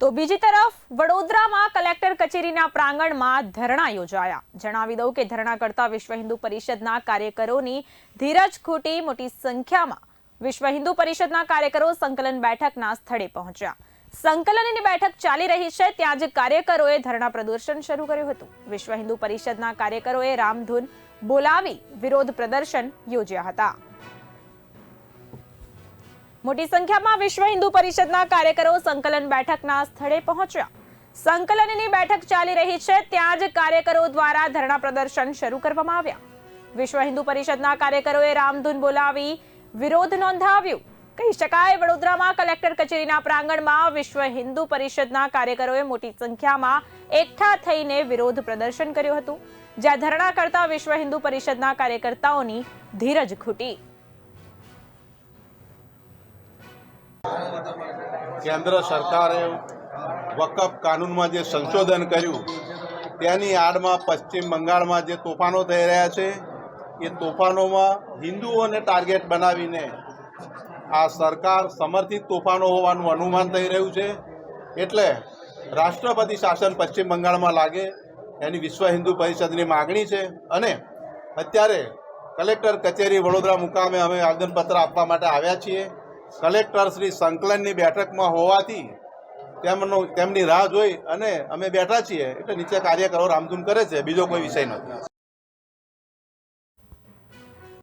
તો બીજી તરફ વડોદરામાં કલેક્ટર કચેરીના પ્રાંગણમાં ધરણા યોજાયા. જણાવી દઉં કે ધરણા કરતા વિશ્વ હિન્દુ પરિષદના કાર્યકરોની ધીરજ ખૂટી મોટી સંખ્યામાં વિશ્વ હિન્દુ પરિષદના કાર્યકરો સંકલન બેઠકના સ્થળે પહોંચ્યા. સંકલનની બેઠક ચાલી રહી છે, ત્યાં જ કાર્યકરોએ ધરણા પ્રદર્શન શરૂ કર્યું હતું. વિશ્વ હિન્દુ પરિષદના કાર્યકરોએ રામધૂન બોલાવી વિરોધ પ્રદર્શન યોજ્યા હતા. મોટી સંખ્યામાં વિશ્વ હિન્દુ પરિષદના કાર્યકરો સંકલન બેઠકના સ્થળે પહોંચ્યા. સંકલનની બેઠક ચાલી રહી છે, ત્યાં જ કાર્યકરો દ્વારા ધરણા પ્રદર્શન શરૂ કરવામાં આવ્યા. વિશ્વ હિન્દુ પરિષદના કાર્યકરોએ રામધૂન બોલાવી વિરોધ નોંધાવ્યું. કહી શકાય, વડોદરામાં કલેક્ટર કચેરીના પ્રાંગણમાં વિશ્વ હિન્દુ પરિષદના કાર્યકરોએ મોટી સંખ્યામાં એકઠા થઈને વિરોધ પ્રદર્શન કર્યું હતું, જ્યાં ધરણા કરતા વિશ્વ હિન્દુ પરિષદના કાર્યકર્તાઓની ધીરજ ખૂટી. કેન્દ્ર સરકારે વકફ કાનૂનમાં જે સંશોધન કર્યું, તેની આડમાં પશ્ચિમ બંગાળમાં જે તોફાનો થઈ રહ્યા છે, એ તોફાનોમાં હિન્દુઓને ટાર્ગેટ બનાવીને આ સરકાર સમર્થિત તોફાનો હોવાનું અનુમાન થઈ રહ્યું છે. એટલે રાષ્ટ્રપતિ શાસન પશ્ચિમ બંગાળમાં લાગે, એની વિશ્વ હિન્દુ પરિષદની માગણી છે. અને અત્યારે કલેક્ટર કચેરી વડોદરા મુકામે અમે આવેદનપત્ર આપવા માટે આવ્યા છીએ. કલેક્ટર શ્રી સંકલનની બેઠકમાં હોવાથી તેમનો તેમની રાહ જોઈ અને અમે બેઠા છીએ એટલે નીચે કાર્યકરો રામધૂન કરે છે. બીજો કોઈ વિષય નથી.